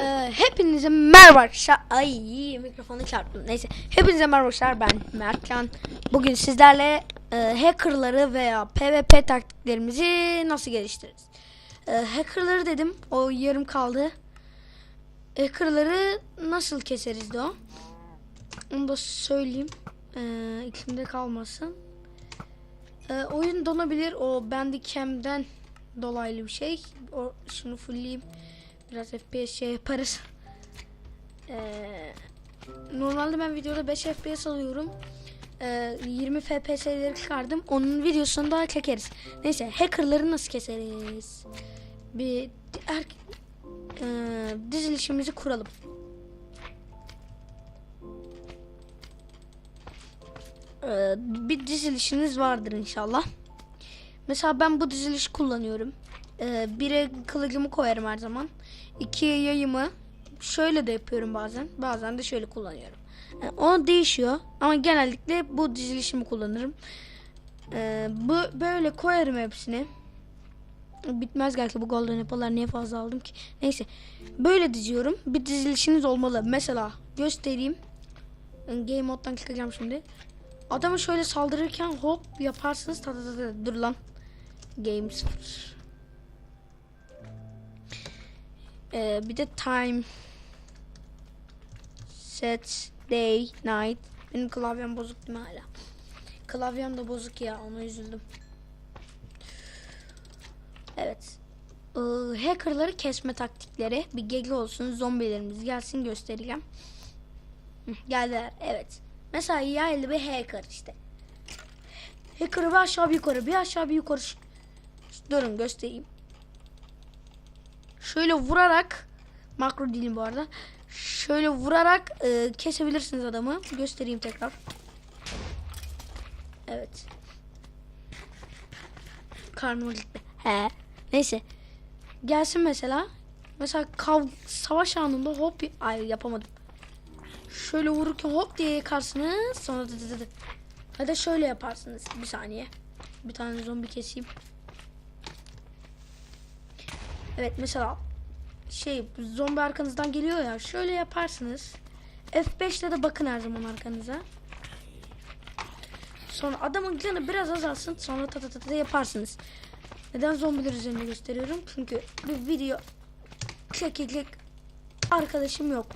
Ee, hepinize merhaba arkadaşlar. Ay mikrofonu çarptım. Neyse. Hepinize merhaba arkadaşlar. Ben Mertcan. Bugün sizlerle e, hackerları veya PvP taktiklerimizi nasıl geliştiririz? E, hackerları dedim. O yarım kaldı. Hackerları nasıl keseriz de o? Onu da söyleyeyim. E, içimde kalmasın. E, oyun donabilir. O Bandicam'den dolaylı bir şey. O, şunu fullleyeyim. Biraz FPS şey yaparız. Ee, normalde ben videoda 5 FPS alıyorum. Ee, 20 FPS'leri çıkardım. Onun videosunu da çekeriz. Neyse hackerları nasıl keseriz? Bir er, e, dizilişimizi kuralım. Ee, bir dizilişiniz vardır inşallah. Mesela ben bu diziliş kullanıyorum. Ee, bire kılıcımı koyarım her zaman. İkiye yayımı şöyle de yapıyorum bazen. Bazen de şöyle kullanıyorum. Yani o değişiyor ama genellikle bu dizilişimi kullanırım. Ee, bu böyle koyarım hepsini. Bitmez gerçi bu golden apple'lar niye fazla aldım ki. Neyse. Böyle diziyorum. Bir dizilişiniz olmalı. Mesela göstereyim. Game moddan çıkacağım şimdi. Adamı şöyle saldırırken hop yaparsınız. Ta ta. Dur lan. Game 0. Ee, bir de time set day night. Benim klavyem bozuk değil mi hala? Klavyem de bozuk ya ona üzüldüm. Evet. Ee, hackerları kesme taktikleri. Bir gege olsun zombilerimiz gelsin göstereceğim. Geldiler evet. Mesela yaylı bir hacker işte. Hacker'ı bir aşağı bir yukarı bir aşağı bir yukarı. Durun göstereyim şöyle vurarak makro değilim bu arada. Şöyle vurarak e, kesebilirsiniz adamı. Göstereyim tekrar. Evet. Karnım gitti. He. Neyse. Gelsin mesela. Mesela kav savaş anında hop ay yapamadım. Şöyle vururken hop diye yakarsınız. Sonra dı dı dı. Ya da şöyle yaparsınız. Bir saniye. Bir tane zombi keseyim. Evet mesela şey zombi arkanızdan geliyor ya şöyle yaparsınız. F5'le de bakın her zaman arkanıza. Sonra adamın canı biraz azalsın sonra ta ta ta ta yaparsınız. Neden zombiler üzerinde gösteriyorum? Çünkü bir video çekecek arkadaşım yok.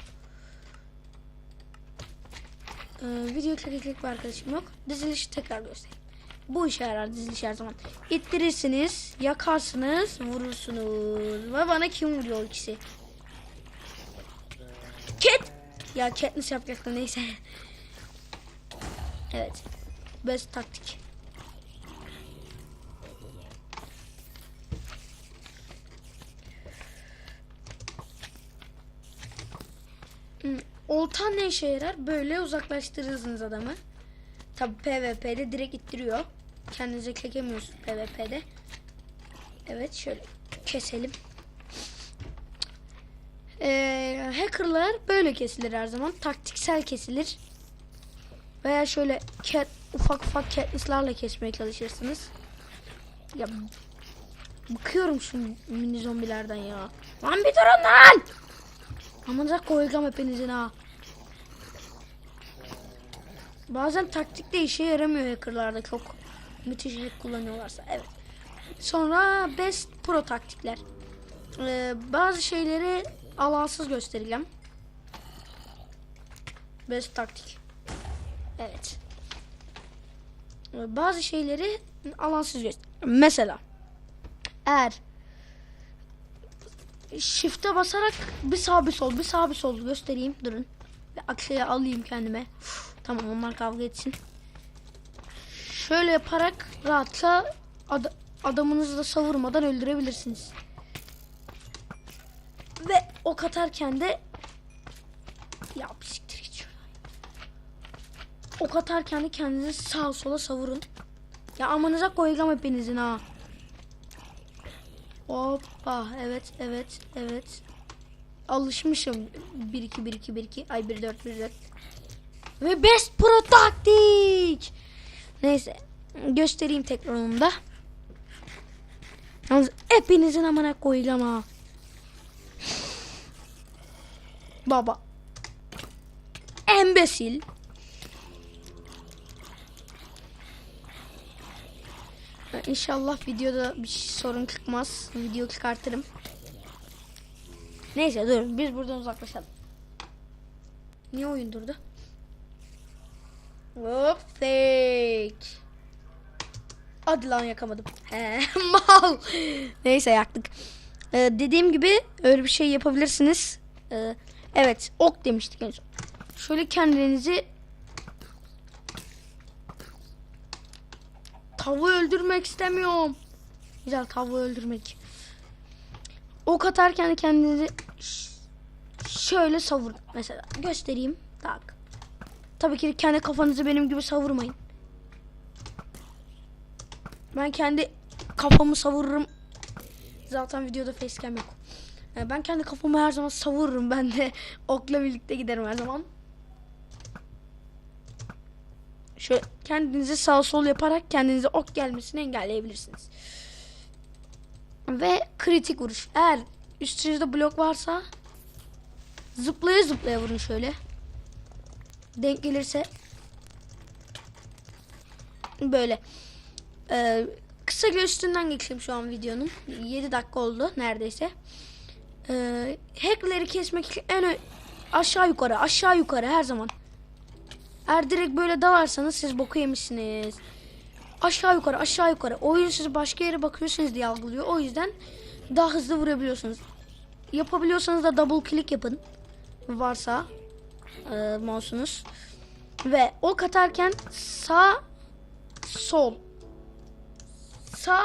Ee, video çekecek bir arkadaşım yok. Dizilişi tekrar göstereyim. Bu işe yarar diziliş her zaman. İttirirsiniz, yakarsınız, vurursunuz. Ve bana kim vuruyor ikisi? Cat! Ya Katniss yapacaktım neyse. evet. Best taktik. Hmm, Oltan ne işe yarar? Böyle uzaklaştırırsınız adamı. Tabi PvP'de direkt ittiriyor. Kendinize çekemiyorsunuz PvP'de. Evet şöyle keselim. Ee, hackerlar böyle kesilir her zaman. Taktiksel kesilir. Veya şöyle cat, ufak ufak Katniss'larla kesmeye çalışırsınız. Ya bakıyorum şu mini zombilerden ya. Lan bir durun lan! Amanıza koyacağım hepinizin ha. Bazen taktik de işe yaramıyor hackerlarda çok müthiş hack kullanıyorlarsa. Evet. Sonra best pro taktikler. Ee, bazı şeyleri alansız göstereceğim. Best taktik. Evet. Ee, bazı şeyleri alansız göster. Mesela eğer shift'e basarak bir sağ bir sol bir sağ bir sol göstereyim durun. Ve aksaya alayım kendime. Uf, tamam onlar kavga etsin. Şöyle yaparak rahatça ad adamınızı da savurmadan öldürebilirsiniz. Ve ok atarken de ya bir siktir şuradan. Ok atarken de kendinizi sağa sola savurun. Ya amanıza koyacağım hepinizin ha. Hoppa evet evet evet. Alışmışım 1 2 1 2 1 2 ay 1 4 1 4. Ve best pro taktik. Neyse göstereyim tekrar onu da. Yalnız hepinizin amına koyacağım ha. Baba. Embesil. İnşallah videoda bir sorun çıkmaz. Video çıkartırım. Neyse dur biz buradan uzaklaşalım. Niye oyun durdu? Hop fake. Hadi lan yakamadım. He, mal. Neyse yaktık. Ee, dediğim gibi öyle bir şey yapabilirsiniz. Ee, evet ok demiştik en son. Şöyle kendinizi tavuğu öldürmek istemiyorum. Güzel tavuğu öldürmek. Ok atarken kendinizi şöyle savur mesela göstereyim. Tak. Tabii ki kendi kafanızı benim gibi savurmayın. Ben kendi kafamı savururum. Zaten videoda facecam yok. Yani ben kendi kafamı her zaman savururum. Ben de okla birlikte giderim her zaman. Şöyle kendinizi sağ sol yaparak kendinize ok gelmesini engelleyebilirsiniz. Ve kritik vuruş. Eğer üstünüzde blok varsa zıplaya zıplaya vurun şöyle. Denk gelirse böyle. Ee, kısaca üstünden geçeyim şu an videonun. 7 dakika oldu neredeyse. Ee, hackleri kesmek için en aşağı yukarı aşağı yukarı her zaman. Eğer direkt böyle dalarsanız siz boku yemişsiniz. Aşağı yukarı aşağı yukarı. Oyun sizi başka yere bakıyorsunuz diye algılıyor. O yüzden daha hızlı vurabiliyorsunuz. Yapabiliyorsanız da double click yapın. Varsa e, mouse'unuz. Ve ok atarken sağ sol sağ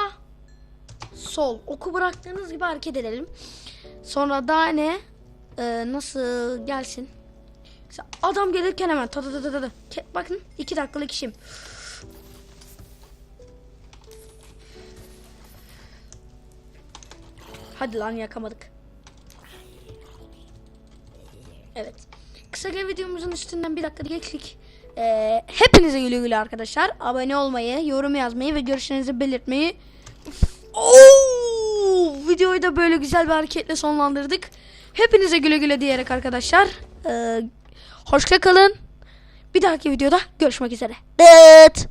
sol oku bıraktığınız gibi hareket edelim. Sonra daha ne e, nasıl gelsin? Adam gelirken hemen ta ta ta ta ta. Ke- Bakın iki dakikalık işim. Hadi lan yakamadık. Evet. Kısaca videomuzun üstünden bir dakika geçtik. Ee, hepinize güle güle arkadaşlar. Abone olmayı, yorum yazmayı ve görüşlerinizi belirtmeyi. Oo! Videoyu da böyle güzel bir hareketle sonlandırdık. Hepinize güle güle diyerek arkadaşlar. Ee, hoşça kalın. Bir dahaki videoda görüşmek üzere. Evet.